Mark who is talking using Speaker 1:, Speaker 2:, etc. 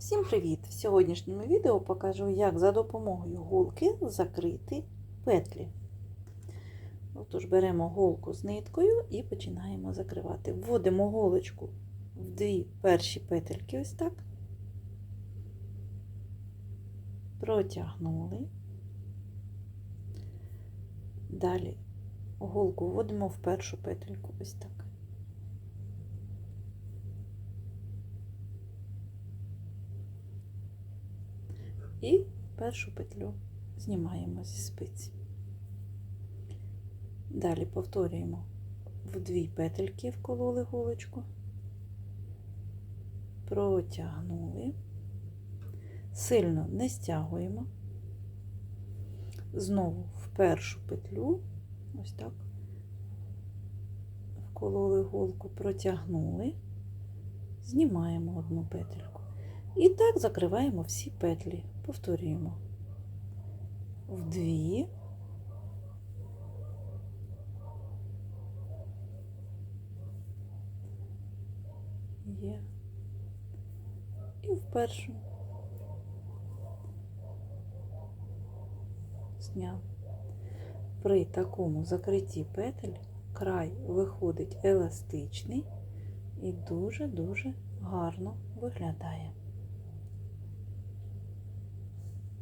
Speaker 1: Всім привіт! В сьогоднішньому відео покажу, як за допомогою голки закрити петлі. Отож, беремо голку з ниткою і починаємо закривати. Вводимо голочку в дві перші петельки, ось так. Протягнули. Далі голку вводимо в першу петельку, ось так. І першу петлю знімаємо зі спиці. Далі повторюємо в дві петельки вкололи голочку, протягнули, сильно не стягуємо, знову в першу петлю, ось так, вкололи голку, протягнули, знімаємо одну петельку. І так закриваємо всі петлі. Повторюємо в дві, є, і в першу зняв. При такому закритті петель край виходить еластичний і дуже-дуже гарно виглядає.